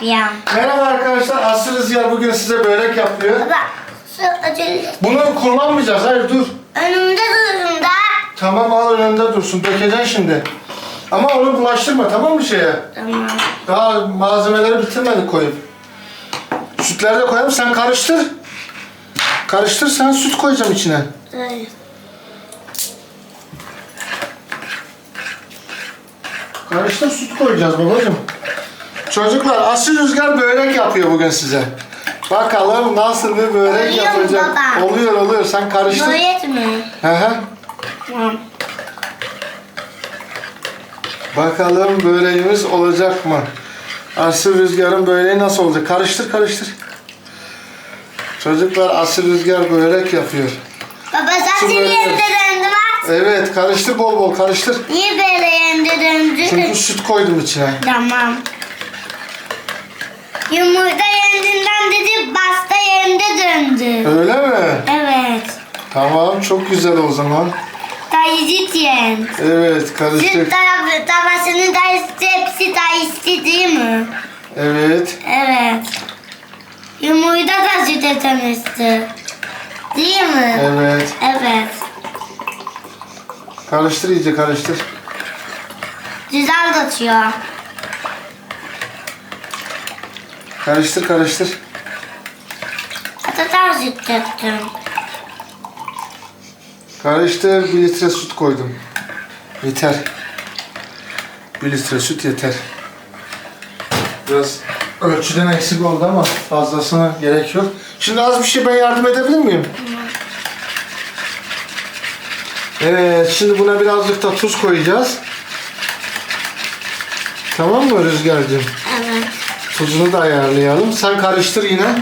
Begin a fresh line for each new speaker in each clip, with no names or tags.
yapıyorum.
Merhaba arkadaşlar. Aslı Rüzgar bugün size börek yapıyor.
Baba şu acele.
Bunu kullanmayacağız. Hayır dur.
Önümde durun da.
Tamam al önünde dursun. Dökeceksin şimdi. Ama onu bulaştırma tamam mı şeye?
Tamam.
Daha malzemeleri bitirmedik koyup. Sütleri de koyalım. Sen karıştır. Karıştır sen süt koyacağım içine.
Dur.
Karıştır süt koyacağız babacığım. Çocuklar Aslı Rüzgar börek yapıyor bugün size. Bakalım nasıl bir börek
Oluyor
yapacak.
baba?
Oluyor oluyor. Sen karıştır.
Boyet mi?
Hı hı.
Tamam.
Bakalım böreğimiz olacak mı? Aslı Rüzgar'ın böreği nasıl olacak? Karıştır karıştır. Çocuklar Aslı Rüzgar börek yapıyor.
Baba
böyle.
yerinde döndü bak.
Evet karıştır bol bol karıştır.
Niye böyle döndü?
Çünkü süt koydum içine.
Tamam. Yumurta yerinden dedi pasta yerinde döndü.
Öyle mi?
Evet.
Tamam çok güzel o zaman.
Dayıcı yen.
Evet.
Süt tarafı tabasının dayısı hepsi dayısı değil mi?
Evet.
Evet. Yumurta da süte tanıştı. Değil mi?
Evet.
Evet.
Karıştır iyice karıştır.
Güzel tutuyor.
Karıştır karıştır.
Süt döktüm.
Karıştır. Bir litre süt koydum. Yeter. Bir litre süt yeter. Biraz ölçüden eksik oldu ama fazlasına gerek yok. Şimdi az bir şey ben yardım edebilir miyim? Evet, şimdi buna birazcık da tuz koyacağız. Tamam mı Rüzgar'cığım? Tuzunu da ayarlayalım. Sen karıştır yine.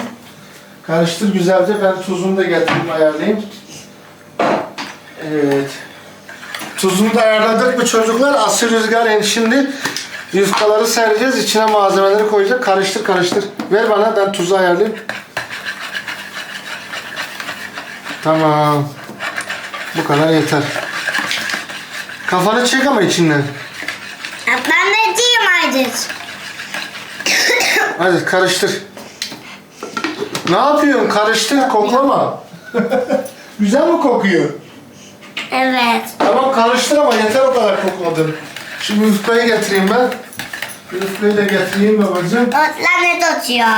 Karıştır güzelce. Ben tuzunu da getireyim ayarlayayım. Evet. Tuzunu da ayarladık mı çocuklar? Asıl rüzgar en şimdi yufkaları sereceğiz. İçine malzemeleri koyacak. Karıştır karıştır. Ver bana ben tuzu ayarlayayım. Tamam. Bu kadar yeter. Kafanı çek ama içinden.
Ben de diyeyim artık.
Hadi karıştır. Ne yapıyorsun? Karıştır, koklama. Güzel mi kokuyor?
Evet.
Tamam karıştır ama yeter o kadar kokladın. Şimdi yufkayı getireyim ben. Yufkayı da getireyim babacığım.
Otla ne tutuyor?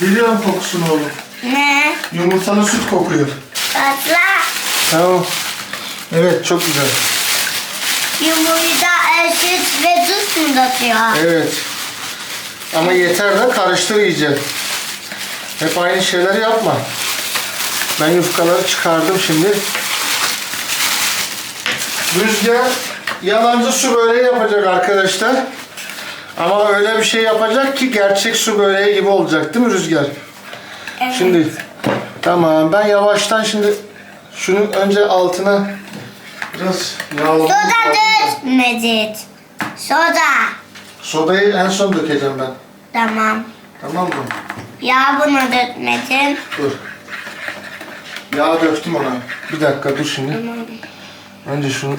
Biliyorum kokusunu oğlum.
Ne?
Yumurtalı süt kokuyor.
Otla
Tamam. Evet çok güzel.
yumurta, e, süt ve tuz mu tutuyor?
Evet. Ama yeter de karıştır iyice. Hep aynı şeyleri yapma. Ben yufkaları çıkardım şimdi. Rüzgar yalancı su böreği yapacak arkadaşlar. Ama öyle bir şey yapacak ki gerçek su böreği gibi olacak değil mi Rüzgar?
Evet.
Şimdi tamam ben yavaştan şimdi şunun önce altına biraz yağlı.
Soda dökmedin. Soda.
Sodayı en son dökeceğim ben.
Tamam.
Tamam mı?
Yağ buna dökmedin.
Dur. Yağ döktüm ona. Bir dakika dur şimdi.
Tamam.
Önce şunu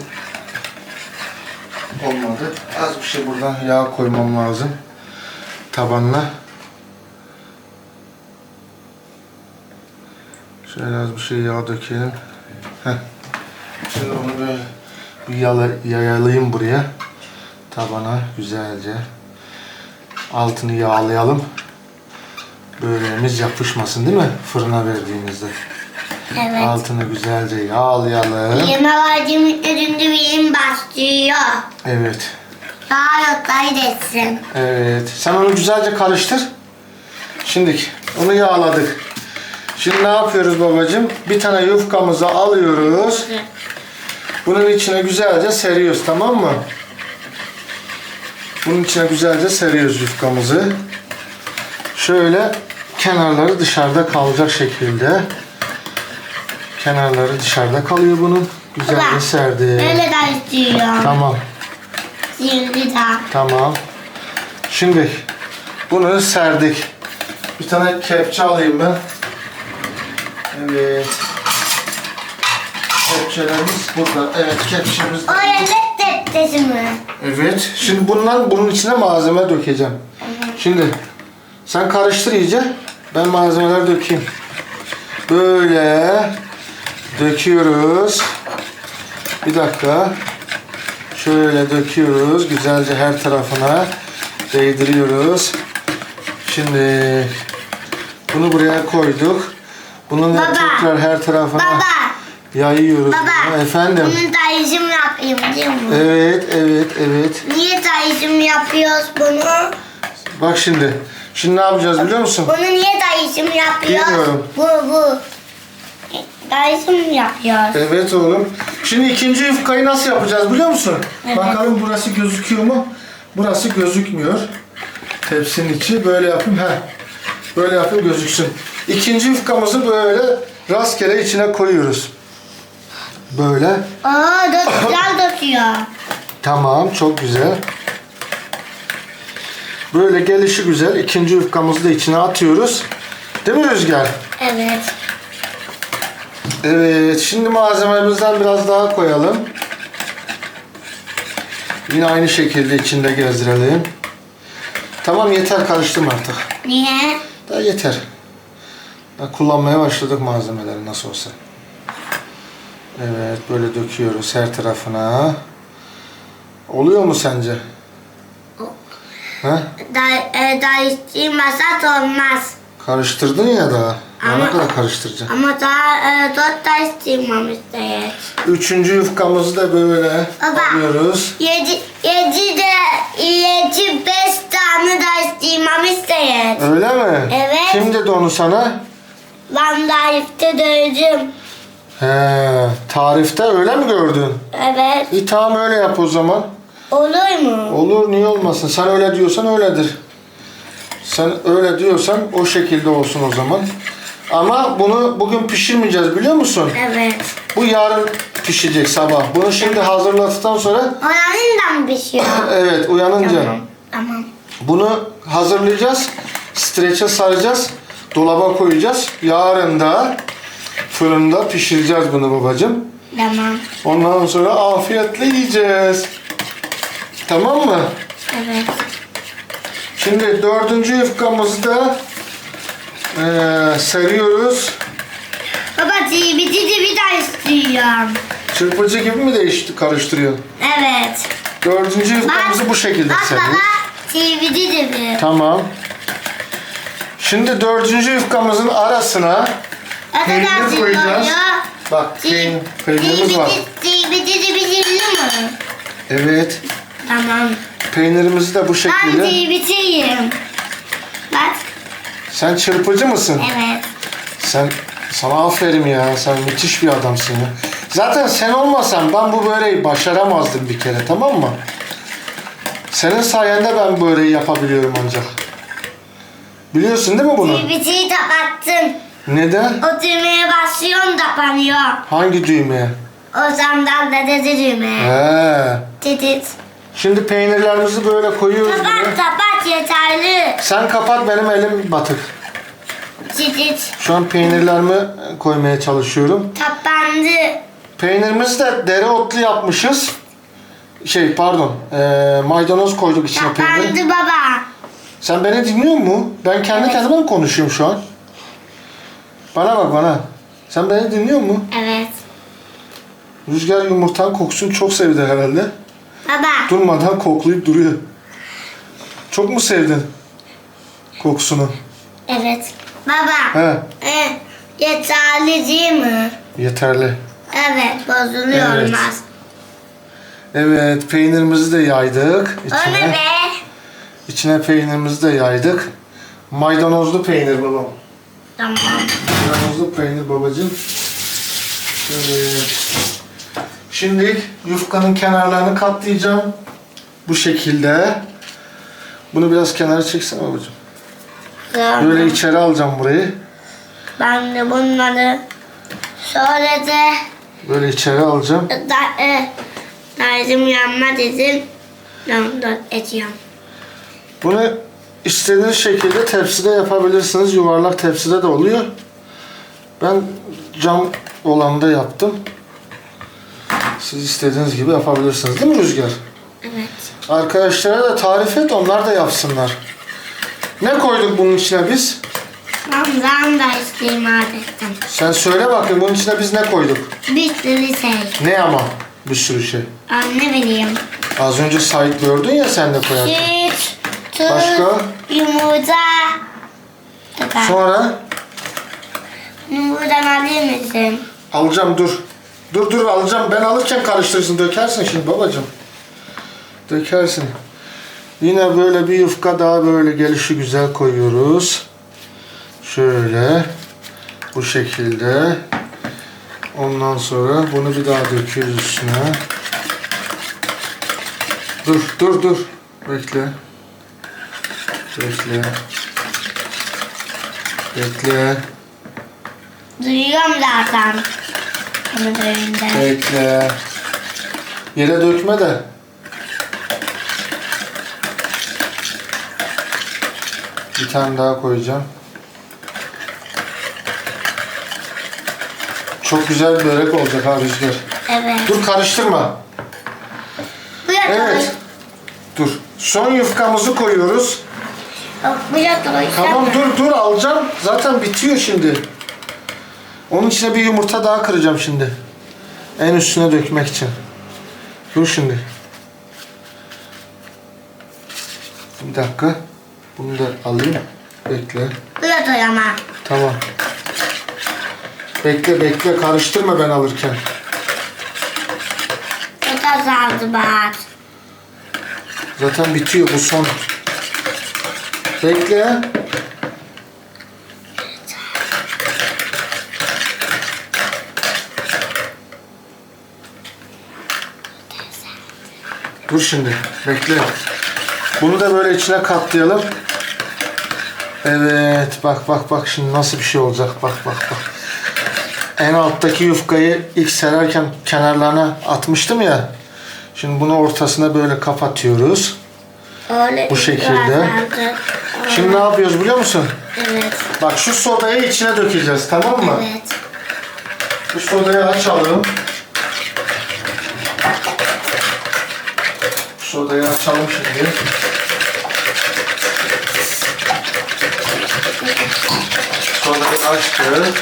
olmadı. Az bir şey buradan yağ koymam lazım. Tabanına. Şöyle az bir şey yağ dökelim. Heh. Şimdi onu böyle bir yala, yayalayayım buraya. Tabana güzelce. Altını yağlayalım. Böreğimiz yapışmasın değil mi? Fırına verdiğimizde.
Evet.
Altını güzelce yağlayalım.
Yeme vacimlikle döndü benim başlıyor.
Evet.
Daha yok kaydetsin.
Evet. Sen onu güzelce karıştır. Şimdi onu yağladık. Şimdi ne yapıyoruz babacığım? Bir tane yufkamızı alıyoruz. Bunun içine güzelce seriyoruz tamam mı? Bunun içine güzelce seriyoruz yufkamızı. Şöyle kenarları dışarıda kalacak şekilde. Kenarları dışarıda kalıyor bunun. Güzelce
Baba,
serdik.
Öyle de istiyor.
Tamam.
Şimdi daha.
Tamam. Şimdi bunu serdik. Bir tane kepçe alayım ben. Evet. Kepçelerimiz burada. Evet kepçemiz.
O yerlet deftesi mi?
Evet. Şimdi bundan bunun içine malzeme dökeceğim. Şimdi Sen karıştır iyice. Ben malzemeleri dökeyim. Böyle döküyoruz. Bir dakika. Şöyle döküyoruz. Güzelce her tarafına değdiriyoruz. Şimdi bunu buraya koyduk. Bunu
Baba.
tekrar her tarafına
Baba.
yayıyoruz.
Baba.
Efendim.
Bunu dayıcım yapayım değil mi?
Evet, evet, evet.
Niye dayıcım yapıyoruz bunu?
Bak şimdi. Şimdi ne yapacağız biliyor musun?
Bunu niye dayıcım yapıyor?
Bilmiyorum.
Bu bu. Dayıcım yapıyor.
Evet oğlum. Şimdi ikinci yufkayı nasıl yapacağız biliyor musun?
Evet.
Bakalım burası gözüküyor mu? Burası gözükmüyor. Tepsinin içi böyle yapayım. Heh. Böyle yapayım gözüksün. İkinci yufkamızı böyle rastgele içine koyuyoruz. Böyle.
Aa dört güzel döküyor.
Tamam çok güzel. Böyle gelişi güzel. İkinci yufkamızı da içine atıyoruz. Değil mi Rüzgar?
Evet.
Evet, şimdi malzememizden biraz daha koyalım. Yine aynı şekilde içinde gezdirelim. Tamam yeter karıştım artık.
Niye?
Daha yeter. Daha kullanmaya başladık malzemeleri nasıl olsa. Evet böyle döküyoruz her tarafına. Oluyor mu sence? Ha?
Da, e, masat olmaz.
Karıştırdın ya daha. Daha ne
Ama-
kadar karıştıracaksın?
Ama daha e, dört dayıcım isteyiz.
Üçüncü yufkamızı da böyle
Baba.
alıyoruz.
Yedi, yedi de yedi beş tane dayıcım isteyiz.
Öyle mi?
Evet.
Kim dedi onu sana?
Ben tarifte dövdüm.
He, tarifte öyle mi gördün?
Evet.
İyi tamam öyle yap o zaman.
Olur mu?
Olur niye olmasın? Sen öyle diyorsan öyledir. Sen öyle diyorsan o şekilde olsun o zaman. Ama bunu bugün pişirmeyeceğiz biliyor musun?
Evet.
Bu yarın pişecek sabah. Bunu şimdi hazırladıktan sonra
Oranın da mı pişiyor?
evet uyanınca
tamam. Tamam.
bunu hazırlayacağız. Streçe saracağız. Dolaba koyacağız. Yarın da fırında pişireceğiz bunu babacığım.
Tamam.
Ondan sonra afiyetle yiyeceğiz. Tamam mı?
Evet.
Şimdi dördüncü yufkamızı da eee seriyoruz.
Baba de bir daha istiyorum.
Çırpıcı gibi mi değişti karıştırıyorsun?
Evet.
Dördüncü yufkamızı bu şekilde
Bak
seriyoruz.
baba de bir.
Tamam. Şimdi dördüncü yufkamızın arasına peynir koyacağız. Bak peyn, peynirimiz var. Evet.
Tamam.
Peynirimizi de bu
Ben
şekilde.
DVD'yim. Bak.
Sen çırpıcı mısın?
Evet.
Sen sana aferin ya. Sen müthiş bir adamsın ya. Zaten sen olmasan ben bu böreği başaramazdım bir kere tamam mı? Senin sayende ben böreği yapabiliyorum ancak. Biliyorsun değil mi bunu?
DVD'yi kapattım.
Neden?
O düğmeye basıyorum kapanıyor.
Hangi düğmeye?
O sandalda dedi düğmeye.
He.
Titi.
Şimdi peynirlerimizi böyle koyuyoruz
Kapat
buraya.
kapat yeterli.
Sen kapat benim elim batık.
Titi.
Şu an peynirlerimi koymaya çalışıyorum.
Kapandı.
Peynirimizi de dereotlu yapmışız. Şey pardon. eee, maydanoz koyduk içine peynir.
Kapandı baba.
Sen beni dinliyor mu? Ben kendi kendime mi konuşuyorum şu an? Bana bak bana. Sen beni dinliyor mu?
Evet.
Rüzgar yumurtanın kokusunu çok sevdi herhalde.
Baba.
Durmadan koklayıp duruyor. Çok mu sevdin kokusunu?
Evet. Baba.
He,
E, yeterli değil mi?
yeterli.
Evet. Bozuluyor
Evet.
olmaz.
Evet, peynirimizi de yaydık
O ne
içine.
be?
İçine peynirimizi de yaydık. Maydanozlu peynir babam.
Tamam.
Maydanozlu peynir babacığım. Evet. Şimdi yufkanın kenarlarını katlayacağım. Bu şekilde. Bunu biraz kenara çeksene babacığım.
Sonra
Böyle içeri alacağım burayı.
ben de bunları sonra da
Böyle içeri alacağım.
da, e, Dayım yanma dedim. Ben ediyorum.
Bunu istediğiniz şekilde tepside yapabilirsiniz. Yuvarlak tepside de oluyor. Ben cam olanda yaptım. Siz istediğiniz gibi yapabilirsiniz değil mi Rüzgar?
Evet.
Arkadaşlara da tarif et onlar da yapsınlar. Ne koyduk bunun içine biz?
Ben da isteyeyim adetten.
Sen söyle bakayım bunun içine biz ne koyduk?
Bir sürü şey.
Ne ama? Bir sürü şey.
Anne bileyim.
Az önce Sait gördün ya sen de koyarken.
Süt, tuz,
Başka?
yumurta. Sonra?
Sonra
Yumurtadan alır mısın?
alacağım dur. Dur dur alacağım. Ben alırken karıştırsın. Dökersin şimdi babacığım. Dökersin. Yine böyle bir yufka daha böyle gelişi güzel koyuyoruz. Şöyle. Bu şekilde. Ondan sonra bunu bir daha döküyoruz üstüne. Dur dur dur. Bekle. Bekle. Bekle.
Duyuyorum zaten.
Bekle. Yere dökme de. Bir tane daha koyacağım. Çok güzel bir börek olacak ha Rüzgar.
Evet.
Dur karıştırma.
Bu
Evet. Dur. Son yufkamızı koyuyoruz. Tamam dur dur alacağım. Zaten bitiyor şimdi. Onun içine bir yumurta daha kıracağım şimdi. En üstüne dökmek için. Dur şimdi. Bir dakika. Bunu da alayım. Bekle.
Bu ya doyama.
Tamam. Bekle bekle karıştırma ben alırken.
Çok azaldı bak.
Zaten bitiyor bu son. Bekle. Dur şimdi. Bekle. Bunu da böyle içine katlayalım. Evet. Bak bak bak şimdi nasıl bir şey olacak. Bak bak bak. En alttaki yufkayı ilk sererken kenarlarına atmıştım ya. Şimdi bunu ortasına böyle kapatıyoruz.
Öyle
Bu şekilde.
azaldı.
Şimdi ne yapıyoruz biliyor musun?
Evet.
Bak şu sodayı içine dökeceğiz tamam mı?
Evet.
Bu sodayı açalım. Sodayı açalım şimdi. Sodayı açtık.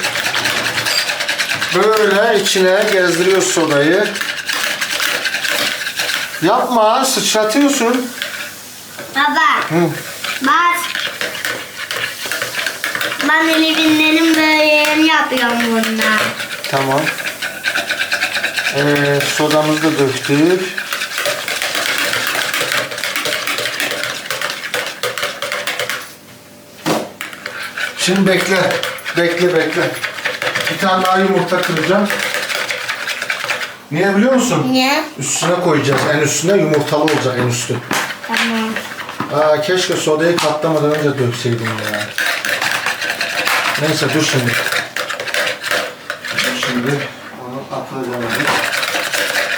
Böyle içine gezdiriyoruz sodayı. Yapma sıçratıyorsun.
Baba.
Hı.
Bak. Ben eliminlerin böreğini yapıyorum bundan.
Tamam. Evet, sodamızı da döktük. Şimdi bekle. Bekle bekle. Bir tane daha yumurta kıracağım. Niye biliyor musun?
Niye?
Üstüne koyacağız. En üstüne yumurtalı olacak en üstü.
Tamam.
Aa keşke sodayı katlamadan önce dökseydim ya. Neyse dur şimdi. Şimdi onu akıl edemedik.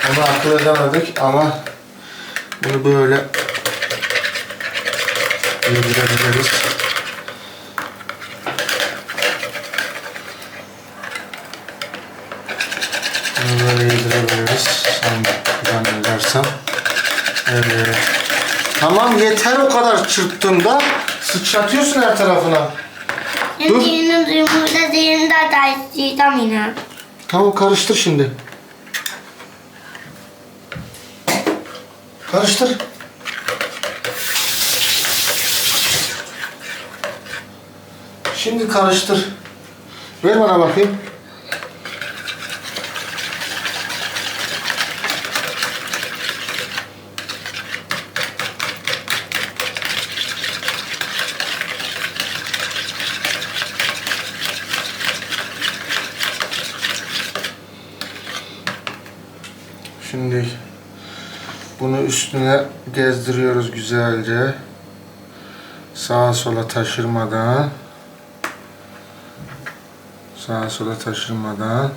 Onu akıl edemedik ama bunu böyle yedirebiliriz. Bunu böyle yedirebiliriz. Sen zannedersem. Evet. Tamam yeter o kadar çırptığında sıçratıyorsun her tarafına. Dur.
Yumurta diğerini de taşıyacağım yine.
Tamam karıştır şimdi. Karıştır. Şimdi karıştır. Ver bana bakayım. Şimdi bunu üstüne gezdiriyoruz güzelce. Sağa sola taşırmadan. Sağa sola taşırmadan.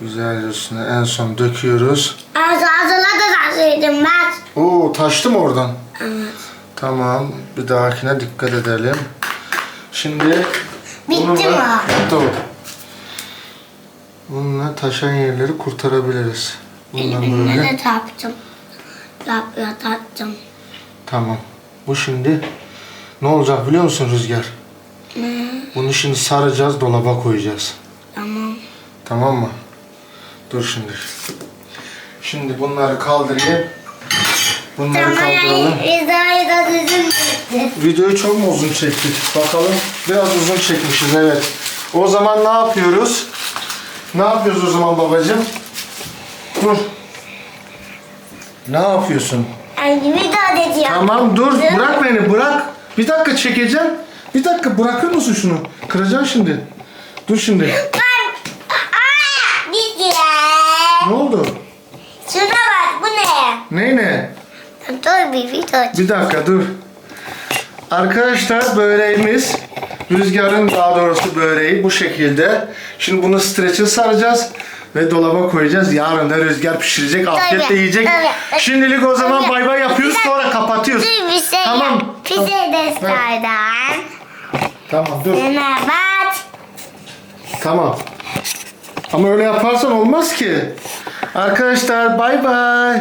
Güzelce üstüne en son döküyoruz.
Az azala da taşıyordum ben.
Oo taştı mı oradan?
Evet.
Tamam. Bir dahakine dikkat edelim. Şimdi
Bitti
bununla-
mi?
Bitti o. Bununla taşan yerleri kurtarabiliriz. Bundan
Elimle
böyle.
de taptım. Tattım.
Tamam. Bu şimdi Ne olacak biliyor musun Rüzgar? Bunu şimdi saracağız, dolaba koyacağız.
Tamam.
Tamam mı? Dur şimdi. Şimdi bunları kaldırayım. Bunları kaldıralım.
Rıza'yı da düzün çıktı.
Videoyu çok mu uzun çektik? Bakalım. Biraz uzun çekmişiz evet. O zaman ne yapıyoruz? Ne yapıyoruz o zaman babacığım? Dur. Ne yapıyorsun?
Bir daha dedi ya.
Tamam dur bırak beni bırak. Bir dakika çekeceğim. Bir dakika bırakır mısın şunu? Kıracaksın şimdi. Dur şimdi.
Ben... Aa, gitti.
Ne oldu?
Şuna bak bu ne?
Ne ne?
Dur bir video.
Bir dakika dur. Arkadaşlar böreğimiz Rüzgar'ın daha doğrusu böreği bu şekilde. Şimdi bunu streçe saracağız ve dolaba koyacağız. Yarın da Rüzgar pişirecek, afiyetle yiyecek.
tabii.
Şimdilik o zaman
Tabii.
bay bay yapıyoruz
Bir
sonra kapatıyoruz.
Dur bir şey
Tamam.
yap.
Tamam.
destardan.
Tamam dur.
Şuna bak.
Tamam. Ama öyle yaparsan olmaz ki. Arkadaşlar bay bay.